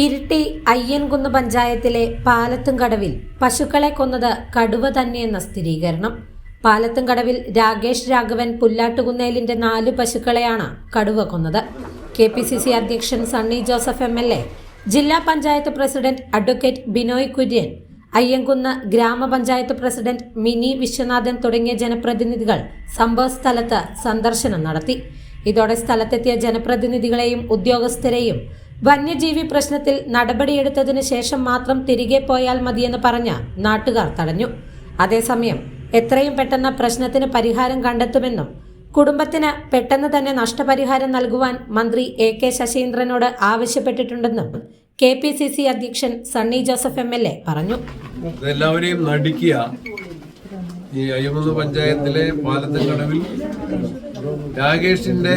ഇരിട്ടി അയ്യൻകുന്ന് പഞ്ചായത്തിലെ പാലത്തുംകടവിൽ പശുക്കളെ കൊന്നത് കടുവ തന്നെയെന്ന സ്ഥിരീകരണം. പാലത്തുംകടവിൽ രാകേഷ് രാഘവൻ പുല്ലാട്ടുകുന്നേലിന്റെ നാല് പശുക്കളെയാണ് കടുവ കൊന്നത്. കെ പി സി സി അധ്യക്ഷൻ Sunny Joseph M L A ജില്ലാ പഞ്ചായത്ത് പ്രസിഡന്റ് അഡ്വക്കേറ്റ് ബിനോയ് കുര്യൻ അയ്യൻകുന്ന് ഗ്രാമപഞ്ചായത്ത് പ്രസിഡന്റ് മിനി വിശ്വനാഥൻ തുടങ്ങിയ ജനപ്രതിനിധികൾ സംഭവസ്ഥലത്ത് സന്ദർശനം നടത്തി. ഇതോടെ സ്ഥലത്തെത്തിയ ജനപ്രതിനിധികളെയും ഉദ്യോഗസ്ഥരെയും വന്യജീവി പ്രശ്നത്തിൽ നടപടിയെടുത്തതിന് ശേഷം മാത്രം തിരികെ പോയാൽ മതിയെന്ന് പറഞ്ഞ് നാട്ടുകാർ തടഞ്ഞു. അതേസമയം എത്രയും പെട്ടെന്ന് പ്രശ്നത്തിന് പരിഹാരം കണ്ടെത്തുമെന്നും കുടുംബത്തിന് പെട്ടെന്ന് തന്നെ നഷ്ടപരിഹാരം നൽകുവാൻ മന്ത്രി എ കെ ശശീന്ദ്രനോട് ആവശ്യപ്പെട്ടിട്ടുണ്ടെന്നും കെ പി സി സി അധ്യക്ഷൻ Sunny Joseph M L A പറഞ്ഞു. എല്ലാവരെയും ഈ അയ്യമ്പത് പഞ്ചായത്തിലെ പാലത്തങ്കടവിൽ രാകേഷിന്റെ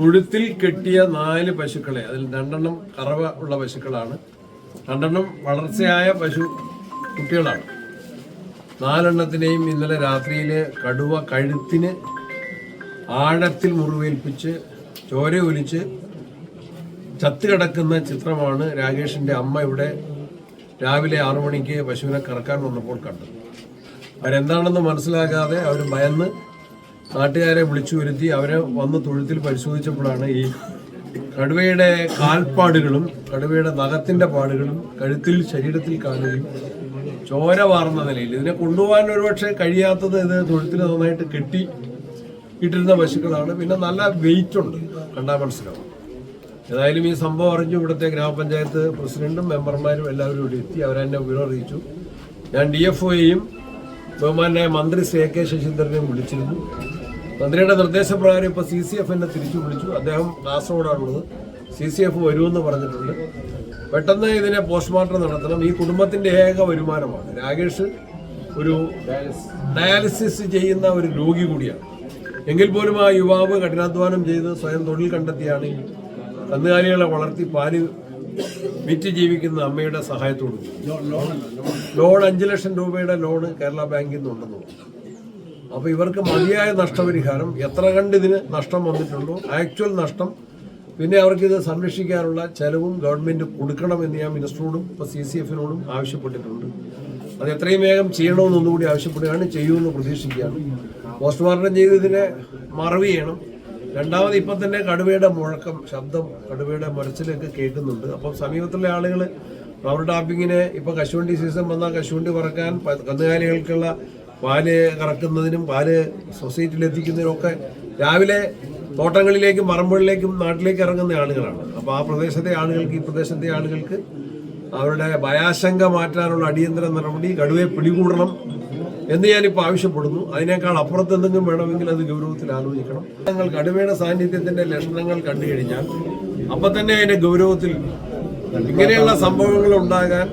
തൊഴുത്തിൽ കെട്ടിയ നാല് പശുക്കളെ അതിൽ രണ്ടെണ്ണം കറവ ഉള്ള പശുക്കളാണ്. രണ്ടെണ്ണം വളർച്ചയായ പശു കുട്ടികളാണ്. നാലെണ്ണത്തിനെയും ഇന്നലെ രാത്രിയിൽ കടുവ കഴുത്തിന് ആഴത്തിൽ മുറിവേൽപ്പിച്ച് ചോര ഒലിച്ച് ചത്തുകിടക്കുന്ന ചിത്രമാണ് രാകേഷിന്റെ അമ്മ ഇവിടെ രാവിലെ ആറു മണിക്ക് പശുവിനെ കറക്കാൻ വന്നപ്പോൾ കണ്ടത്. അവരെന്താണെന്ന് മനസ്സിലാക്കാതെ അവർ ഭയന്ന് നാട്ടുകാരെ വിളിച്ചു വരുത്തി അവരെ വന്ന് തൊഴുത്തിൽ പരിശോധിച്ചപ്പോഴാണ് ഈ കടുവയുടെ കാൽപ്പാടുകളും കടുവയുടെ നഖത്തിന്റെ പാടുകളും കഴുത്തിൽ ശരീരത്തിൽ കാണുകയും ചോര വാർന്ന നിലയിൽ. ഇതിനെ കൊണ്ടുപോകാൻ ഒരുപക്ഷെ കഴിയാത്തത് ഇത് തൊഴുത്തിൽ നന്നായിട്ട് കെട്ടി ഇട്ടിരുന്ന പശുക്കളാണ്. പിന്നെ നല്ല വെയിറ്റ് ഉണ്ട്. കണ്ടാൽ മനസ്സിലാവും. ഏതായാലും ഈ സംഭവം അറിഞ്ഞു ഇവിടുത്തെ ഗ്രാമപഞ്ചായത്ത് പ്രസിഡന്റും മെമ്പർമാരും എല്ലാവരും ഇവിടെ എത്തി. അവരെന്നെ വിവരം അറിയിച്ചു. ഞാൻ ഡി എഫ് ഒയെയും ബഹുമാനായ മന്ത്രി സി എ കെ ശശീന്ദ്രനെയും വിളിച്ചിരുന്നു. മന്ത്രിയുടെ നിർദ്ദേശപ്രകാരം ഇപ്പോൾ സി സി എഫ് എന്നെ തിരിച്ചു വിളിച്ചു. അദ്ദേഹം കാസർഗോഡാണുള്ളത്. സി സി എഫ് വരുമെന്ന് പറഞ്ഞിട്ടുണ്ട്. പെട്ടെന്ന് ഇതിനെ പോസ്റ്റ്മോർട്ടം നടത്തണം. ഈ കുടുംബത്തിന്റെ ഏക വരുമാനമാണ്. രാകേഷ് ഒരു ഡയാലിസിസ് ചെയ്യുന്ന ഒരു രോഗി കൂടിയാണ്. എങ്കിൽ പോലും ആ യുവാവ് കഠിനാധ്വാനം ചെയ്ത് സ്വയം തൊഴിൽ കണ്ടെത്തിയാണ്. കന്നുകാലികളെ വളർത്തി പാൽ വിറ്റ് ജീവിക്കുന്ന അമ്മയുടെ സഹായത്തോടു ലോൺ അഞ്ച് ലക്ഷം രൂപയുടെ ലോണ് കേരള ബാങ്കിൽ നിന്നുണ്ടെന്ന് തോന്നുന്നു അപ്പൊ ഇവർക്ക് മതിയായ നഷ്ടപരിഹാരം എത്ര കണ്ട് ഇതിന് നഷ്ടം വന്നിട്ടുണ്ടോ ആക്ച്വൽ നഷ്ടം പിന്നെ അവർക്ക് ഇത് സംരക്ഷിക്കാനുള്ള ചെലവും ഗവൺമെന്റ് കൊടുക്കണമെന്ന് ഞാൻ മിനിസ്റ്ററോടും ഇപ്പൊ സി സി എഫിനോടും ആവശ്യപ്പെട്ടിട്ടുണ്ട്. അത് എത്രയും വേഗം ചെയ്യണമെന്ന് ഒന്നുകൂടി ആവശ്യപ്പെടുകയാണ് ചെയ്യുമെന്ന് പ്രതീക്ഷിക്കുകയാണ്. പോസ്റ്റ്മോർട്ടം ചെയ്ത് ഇതിനെ മറവ് ചെയ്യണം. രണ്ടാമത് ഇപ്പം തന്നെ കടുവയുടെ മുഴക്കം ശബ്ദം കടുവയുടെ മുരച്ചിലൊക്കെ കേൾക്കുന്നുണ്ട്. അപ്പം സമീപത്തുള്ള ആളുകൾ റബ്ബർ ടാപ്പിങ്ങിന് ഇപ്പോൾ കശുവണ്ടി സീസൺ വന്നാൽ കശുവണ്ടി പറക്കാൻ കന്നുകാലികൾക്കുള്ള പാൽ കറക്കുന്നതിനും പാൽ സൊസൈറ്റിയിൽ എത്തിക്കുന്നതിനും ഒക്കെ രാവിലെ തോട്ടങ്ങളിലേക്കും പറമ്പുകളിലേക്കും നാട്ടിലേക്ക് ഇറങ്ങുന്ന ആളുകളാണ്. അപ്പോൾ ആ പ്രദേശത്തെ ആളുകൾക്ക് ഈ പ്രദേശത്തെ ആളുകൾക്ക് അവരുടെ ഭയാശങ്ക മാറ്റാനുള്ള അടിയന്തര നടപടി കടുവയെ പിടികൂടണം എന്ന് ഞാനിപ്പോൾ ആവശ്യപ്പെടുന്നു. അതിനേക്കാൾ അപ്പുറത്ത് എന്തെങ്കിലും വേണമെങ്കിൽ അത് ഗൗരവത്തിൽ ആലോചിക്കണം. ഞങ്ങൾ കടുവയുടെ സാന്നിധ്യത്തിന്റെ ലക്ഷണങ്ങൾ കണ്ടു കഴിഞ്ഞാൽ അപ്പം തന്നെ അതിന്റെ ഗൗരവത്തിൽ ഇങ്ങനെയുള്ള സംഭവങ്ങൾ ഉണ്ടാകാൻ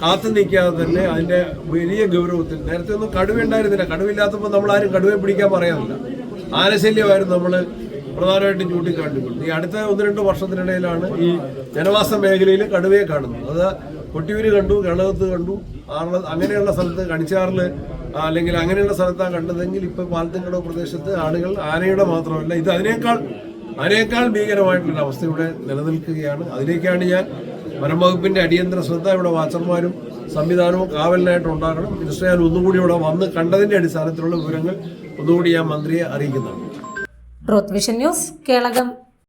കാത്തു നിൽക്കാതെ തന്നെ അതിന്റെ വലിയ ഗൗരവത്തിൽ നേരത്തെ ഒന്നും കടുവ ഉണ്ടായിരുന്നില്ല കടുവില്ലാത്തപ്പോൾ നമ്മൾ ആരും കടുവയെ പിടിക്കാൻ പറയാറില്ല. ആനശല്യമായിരുന്നു നമ്മൾ പ്രധാനമായിട്ടും ചൂണ്ടിക്കാണിക്കുന്നത് ഈ അടുത്ത ഒന്ന് രണ്ട് വർഷത്തിനിടയിലാണ് ഈ ജനവാസ മേഖലയിൽ കടുവയെ കാണുന്നത്. അത് കൊട്ടിയൂര് കണ്ടു കേളകത്ത് കണ്ടു ആറള അങ്ങനെയുള്ള സ്ഥലത്ത് കണിച്ചാറിൽ അല്ലെങ്കിൽ അങ്ങനെയുള്ള സ്ഥലത്താണ് കണ്ടതെങ്കിൽ ഇപ്പോൾ പാലത്തിൻകടവ് പ്രദേശത്ത് ആളുകൾ ആനയുടെ മാത്രമല്ല ഇത് അതിനേക്കാൾ അതിനേക്കാൾ ഭീകരമായിട്ടുള്ള അവസ്ഥ ഇവിടെ നിലനിൽക്കുകയാണ്. അതിലേക്കാണ് ഞാൻ വനം വകുപ്പിന്റെ അടിയന്തര ശ്രദ്ധ ഇവിടെ വാച്ചർമാരും സംവിധാനവും കാവലിനായിട്ട് ഉണ്ടാകണം. മിനിസ്റ്റർ ഞാൻ ഒന്നുകൂടി ഇവിടെ വന്ന് കണ്ടതിന്റെ അടിസ്ഥാനത്തിലുള്ള വിവരങ്ങൾ ഒന്നുകൂടി ഞാൻ മന്ത്രിയെ വിഷൻ ന്യൂസ് കേളകം.